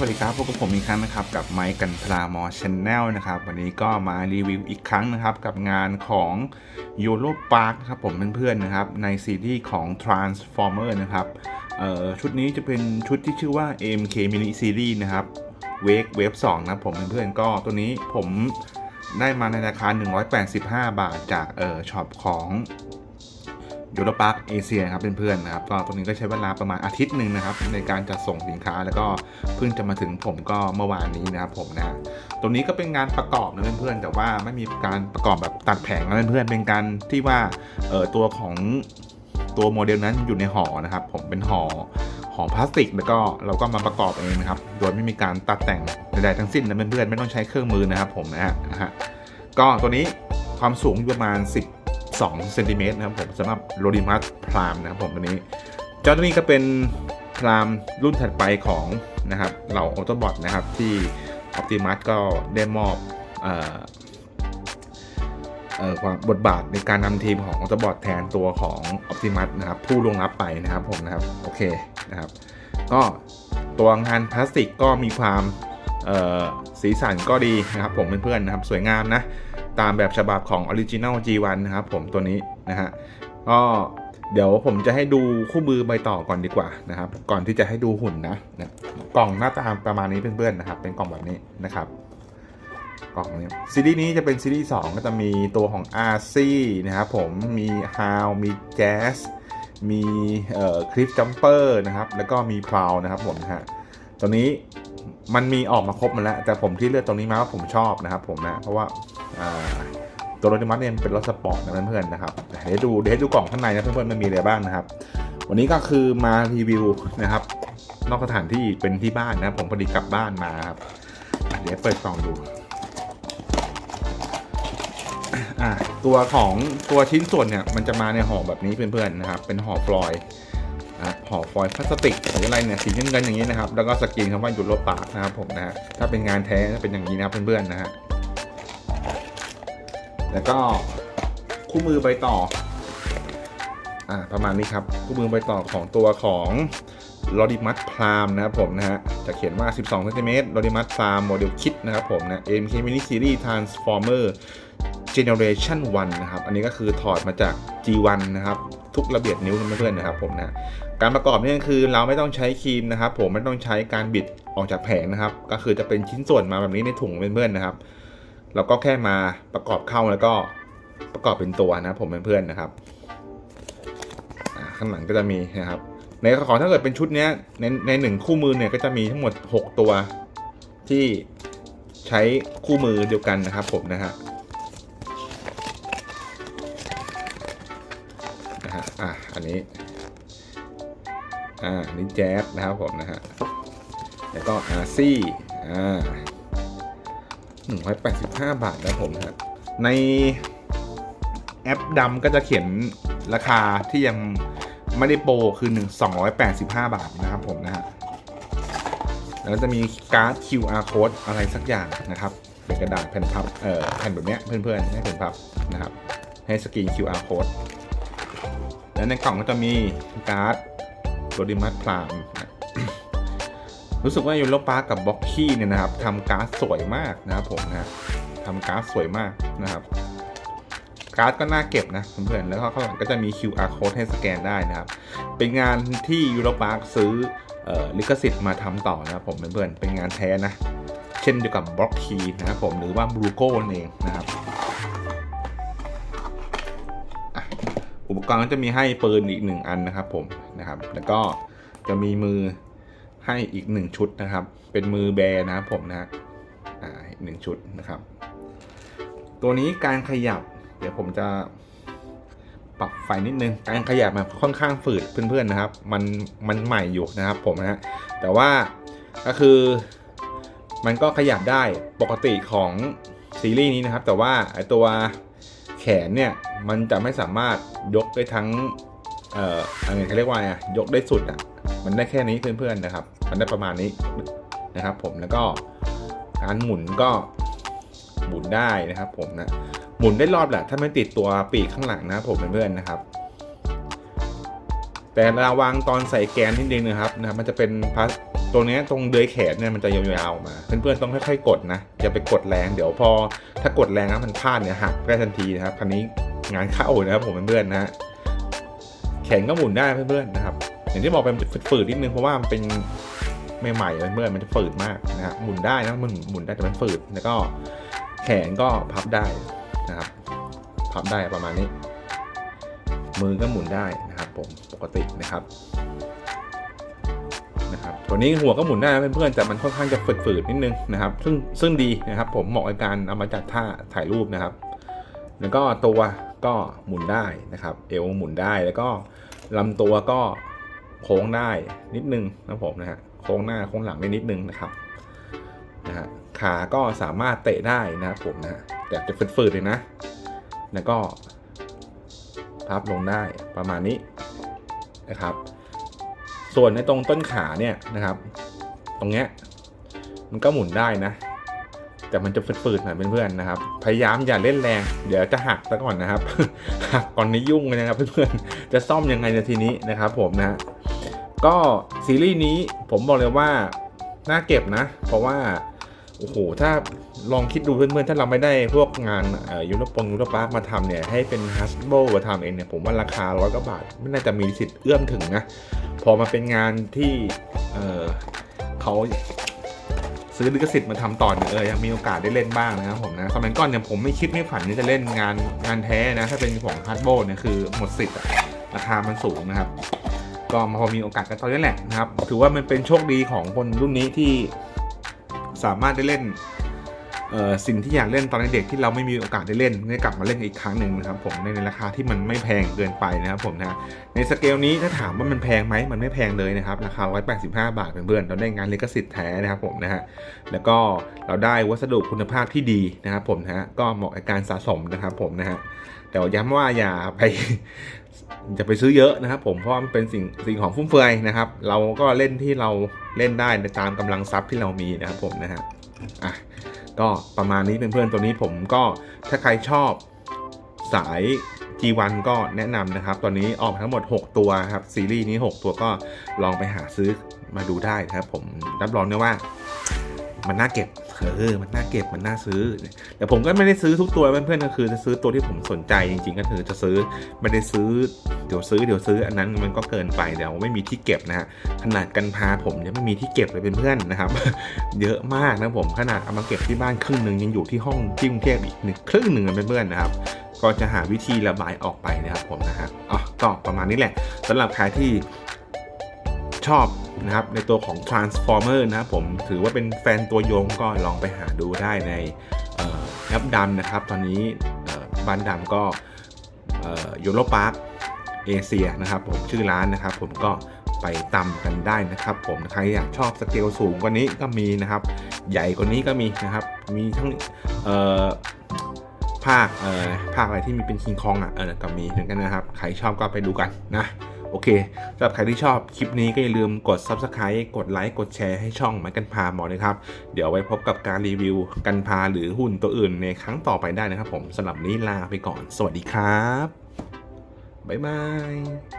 สวัสดีครับพบกับผมอีกครั้งนะครับกับไมค์กันพลามอชแนลนะครับวันนี้ก็มารีวิวอีกครั้งนะครับกับงานของยูโรปาร์คครับผมเพื่อนๆนะครับในซีรีส์ของ Transformer นะครับชุดนี้จะเป็นชุดที่ชื่อว่า AMK Mini Series นะครับเวกเวฟ2นะผมเพื่อนๆก็ตัวนี้ผมได้มาในราคา 185 บาทจากเอ่อช็อปของ ยูโรปาร์คเอเชียครับเพื่อนๆนะครับก็ตรงนี้ก็ใช้เวลาประมาณอาทิตย์หนึ่งนะครับในการจัดส่งสินค้าแล้วก็เพิ่งจะมาถึงผมก็เมื่อวานนี้นะครับผมนะตรงนี้ก็เป็นงานประกอบนะเพื่อนๆแต่ว่าไม่มีการประกอบแบบตัดแผงนะเพื่อนๆเป็นการที่ว่าเออตัวของตัวโมเดลนั้นอยู่ในห่อนะครับ ผมเป็นห่อห่อพลาสติก แล้วก็เราก็มาประกอบเองนะครับโดยไม่มีการตัดแต่งใดๆทั้งสิ้นนะเพื่อนๆไม่ต้องใช้เครื่องมือนะครับผมนะฮะก็ตัวนี้ความสูงอยู่ประมาณ 10 2เซนติเมตรนะครับผมสำหรับโรดิมัสพรามนะครับผมตัวนี้ เจ้าตัวนี้ก็เป็นพรามรุ่นถัดไปของนะครับเหล่าออโตบอทนะครับที่ Optimus ก็ได้มอบเอ่อความบทบาทในการนำทีมของออโตบอทแทนตัวของ Optimus นะครับผู้ลงรับไปนะครับผมนะครับโอเคนะครับก็ตัวงานพลาสติกก็มีความสีสันก็ดีนะครับผมเพื่อนๆนะครับสวยงามนะ ตามแบบฉบับของ Original G1 นะครับผมตัวนี้นะฮะก็เดี๋ยวผมจะให้ดูคู่มือใบต่อก่อนดีกว่านะครับ ก่อนที่จะให้ดูหุ่นนะนะกล่องหน้าตาประมาณนี้เพื่อนๆนะครับ เป็นกล่องแบบนี้นะครับ กล่องนี้ซีรีส์นี้จะเป็นซีรีส์2ก็จะมีตัวของ RC นะครับผมมี How มี Jazz มีคลิปจัมเปอร์นะครับ แล้วก็มีพราวนะครับผมฮะตัวนี้มันมีออกมาครบหมาแล้ว แต่ผมที่เลือกตรงนี้มาว่าผมชอบนะครับผมนะ เพราะว่า ตัวรถมัสเนี่ยเป็นรถสปอร์ตนะเพื่อนๆนะครับเดี๋ยวให้ดูเดี๋ยวให้ดูกล่องข้างในนะเพื่อนๆมันมีอะไรบ้างนะครับ วันนี้ก็คือมารีวิวนะครับ นอกสถานที่เป็นที่บ้านนะผมพอดีกลับบ้านมาครับเดี๋ยวเปิดกล่องดูตัวของตัวชิ้นส่วนเนี่ยมันจะมาในห่อแบบนี้เพื่อนๆนะครับ เป็นห่อฟลอยล์ห่อฟอยล์พลาสติกหรืออะไรเนี่ยสีเงินๆอย่างนี้นะครับ แล้วก็สกรีนคำว่าหยุดรถปากนะครับผมนะฮะถ้าเป็นงานแท้จะเป็นอย่างนี้นะครับเพื่อนๆนะฮะ แล้วก็คู่มือใบต่ออ่าประมาณนี้ครับคู่มือใบต่อของตัวของลอดิมัสพรามนะครับผมนะฮะจะเขียนว่า 12เซนติเมตรลอดิมัสพรามโมเดลคิดนะครับผมนะ AMK Mini Series Transformer Generation 1 นะครับ อันนี้ก็คือถอดมาจาก G1 นะครับ ทุกระเบียดนิ้วเพื่อนๆนะครับผมนะการประกอบนี่ก็คือเราไม่ต้องใช้ครีมนะครับ ผมไม่ต้องใช้การบิดออกจากแผงนะครับ ก็คือจะเป็นชิ้นส่วนมาแบบนี้ในถุงเพื่อนๆนะครับ เราก็แค่มาประกอบเข้าแล้วก็ประกอบเป็นตัวนะผมเพื่อนๆนะครับข้างหลังก็จะมีนะครับ ในของถ้าเกิดเป็นชุดนี้ในในหนึ่งคู่มือเนี่ยก็จะมีทั้งหมด 6 ตัวที่ใช้คู่มือเดียวกันนะครับผมนะฮะนะฮะอะอันนี้อ่าอันนี้แจ๊สนะครับผมนะฮะแล้วก็อาร์ซี่อ่า 185 บาทนะผมนะฮะในแอปดำก็จะเขียนราคาที่ยังไม่ได้โปรคือ1 285 บาทนะครับผมนะฮะแล้วก็จะมีการ์ด QR code อะไรสักอย่างนะครับเป็นกระดาษแผ่นพับเอ่อแผ่นแบบเนี้ยเพื่อนๆให้แผ่นพับนะครับ ให้สกรีน QR code แล้วในกล่องก็จะมีการ์ดโรดิมัสพราม รู้สึกว่ายูโรปาร์กับบ็อกกี้เนี่ยนะครับทำการ์ดสวยมากนะครับผมนะทำการ์ดสวยมากนะครับ การ์ดก็น่าเก็บนะเพื่อนๆแล้วก็ข้างหลังก็จะมี QR code ให้สแกนได้นะครับ เป็นงานที่ยูโรปาร์ซื้อออลิขสิทธิ์มาทำต่อนะครับผมเพื่อนๆเป็นงานแท้นะ เช่นเดียวกับบล็อกคีนะครับผมหรือว่าบรูโก้เองนะครับอุปกรณ์ก็จะมีให้ปืนอีกหนึ่งอันนะครับผมนะครับ แล้วก็จะมีมือ ให้อีกหนึ่งชุดนะครับ เป็นมือแบร์นะครับผมนะฮะอ่าหนึ่งชุดนะครับ ตัวนี้การขยับ เดี๋ยวผมจะปรับไฟนิดนึง การขยับมันค่อนข้างฝืดเพื่อนๆนะครับ มันมันใหม่อยู่นะครับผมนะฮะแต่ว่าก็คือมันก็ขยับได้ปกติของซีรีส์นี้นะครับ แต่ว่าไอตัวแขนเนี่ยมันจะไม่สามารถยกได้ทั้ง เอ่ออะไรเขาเรียกว่าไงยกได้สุดอะ มันได้แค่นี้เพื่อนๆนะครับ มันได้ประมาณนี้นะครับ ผมแล้วก็การหมุนก็หมุนได้นะครับ ผมนะหมุนได้รอบแหละถ้าไม่ติดตัวปีกข้างหลังนะครับผมเพื่อนๆนะครับ แต่ระวังตอนใส่แกนนิดนึงนะครับนะมันจะเป็นพลาสตัวนี้ตรงเดือยแขนเนี่ยมันจะยาวๆมา เพื่อนๆต้องค่อยๆกดนะอย่าไปกดแรงเดี๋ยวพอถ้ากดแรงแล้วมันพลาดเนี่ยหักได้ทันทีนะครับคันนี้งานเข้านะครับผมเพื่อนๆนะแขนก็หมุนได้เพื่อนๆนะครับ อย่างที่บอกเป็นฝืดๆนิดนึงเพราะว่ามันเป็นใหม่ๆเพื่อนๆมันจะฝืดมากนะฮะหมุนได้นะมันหมุนได้แต่มันฝืดแล้วก็แขนก็พับได้นะครับพับได้ประมาณนี้ มือก็หมุนได้นะครับผมปกตินะครับนะครับตัวนี้หัวก็หมุนได้นะเพื่อนๆแต่มันค่อนข้างจะฝืดๆนิดนึงนะครับ ซึ่งซึ่งดีนะครับผมเหมาะกับการเอามาจัดท่าถ่ายรูปนะครับ แล้วก็ตัวก็หมุนได้นะครับ เอวหมุนได้แล้วก็ลำตัวก็ โค้งได้นิดนึงนะผมนะฮะโค้งหน้าโค้งหลังได้นิดนึงนะครับนะฮะขาก็สามารถเตะได้นะครับผมนะฮะแต่จะฝืดๆเลยนะ แล้วก็พับลงได้ประมาณนี้นะครับ ส่วนในตรงต้นขาเนี่ยนะครับ ตรงเนี้ยมันก็หมุนได้นะ แต่มันจะฝืดๆหน่อยเพื่อนๆนะครับ พยายามอย่าเล่นแรง เดี๋ยวจะหักซะก่อนนะครับหักก่อนนี้ยุ่งเลยนะครับเพื่อนๆจะซ่อมยังไงในทีนี้นะครับ ผมนะ ก็ซีรีส์นี้ผมบอกเลยว่าน่าเก็บนะ เพราะว่าโอ้โหถ้าลองคิดดูเพื่อนๆ ถ้าเราไม่ได้พวกงานยูโรปงยูโรปาร์คมาทำเนี่ย ให้เป็นฮัสโบมาทำเองเนี่ย ผมว่าราคาร้อยกว่าบาท ไม่น่าจะมีสิทธิ์เอื้อมถึงนะ พอมาเป็นงานที่เเขาซื้อลิขสิทธิ์มาทำต่อเนี่ยเออยังมีโอกาสได้เล่นบ้างนะครับผมนะสมัยก่อนเนี่ยผมไม่คิดไม่ฝันที่จะเล่นงานงานแท้นะ ถ้าเป็นของฮัสโบเนี่ยคือหมดสิทธิ์ราคามันสูงนะครับ ก็มาพอมีโอกาสกันตอนนี้แหละนะครับ ถือว่ามันเป็นโชคดีของคนรุ่นนี้ที่สามารถได้เล่นสิ่งที่อยากเล่นตอนเด็กที่เราไม่มีโอกาสได้เล่นได้กลับมาเล่นอีกครั้งหนึ่งนะครับผมในราคาที่มันไม่แพงเกินไปนะครับผมนะในสเกลนี้ถ้าถามว่ามันแพงไหมมันไม่แพงเลยนะครับราคา 185 บาทเพื่อนๆเราได้งานลิขสิทธิ์แท้นะครับผมนะฮะแล้วก็เราได้วัสดุคุณภาพที่ดีนะครับผมนะฮะก็เหมาะกับการสะสมนะครับผมนะฮะ แต่ว่าย้ำว่าอย่าไปจะไปซื้อเยอะนะครับผมเพราะว่ามันเป็นสิ่งสิ่งของฟุ่มเฟือยนะครับ เราก็เล่นที่เราเล่นได้ตามกำลังทรัพย์ที่เรามีนะครับผมนะฮะอะก็ประมาณนี้เพื่อนๆตัวนี้ผมก็ถ้าใครชอบสาย G1 ก็แนะนำนะครับ ตอนนี้ออกทั้งหมด 6 ตัวครับ ซีรีส์นี้ 6 ตัวก็ลองไปหาซื้อมาดูได้นะครับผมรับรองได้ว่า มันน่าเก็บเออมันน่าเก็บมันน่าซื้อ แต่ผมก็ไม่ได้ซื้อทุกตัวเพื่อนๆก็คือจะซื้อตัวที่ผมสนใจจริงๆก็คือจะซื้อไม่ได้ซื้อเดี๋ยวซื้อเดี๋ยวซื้ออันนั้นมันก็เกินไปเดี๋ยวไม่มีที่เก็บนะฮะขนาดกันพาผมยังไม่มีที่เก็บเลยเป็นเพื่อนนะครับ เยอะมากนะผมขนาดเอามาเก็บที่บ้านครึ่งหนึ่งยังอยู่ที่ห้องที่กรุงเทพอีกหนึ่งครึ่งหนึ่งเป็นเพื่อนๆนะครับก็จะหาวิธีระบายออกไปนะครับผมนะฮะอ๋อก็ประมาณนี้แหละสำหรับใครที่ชอบ นะครับในตัวของ Transformer นะครับผมถือว่าเป็นแฟนตัวยงก็ลองไปหาดูได้ในแอปดำนะครับ ตอนนี้บ้านดำก็ยูโรพาร์คเอเชียนะครับผมชื่อร้านนะครับ ผมก็ไปตำกันได้นะครับ ผมใครอยากชอบสเกลสูงกว่านี้ก็มีนะครับ ใหญ่กว่านี้ก็มีนะครับ มีทั้งภาคภาคอะไรที่มีเป็นคิงคองอะก็มีเหมือนกันนะครับ ใครชอบก็ไปดูกันนะ โอเคสำหรับใครที่ชอบคลิปนี้ก็อย่าลืมกด Subscribe กดไลค์กดแชร์ให้ช่องไม้กันพาหมอนะครับ เดี๋ยวไว้พบกับการรีวิวกันพาหรือหุ้นตัวอื่นในครั้งต่อไปได้นะครับผมสำหรับนี้ลาไปก่อน สวัสดีครับบ๊ายบาย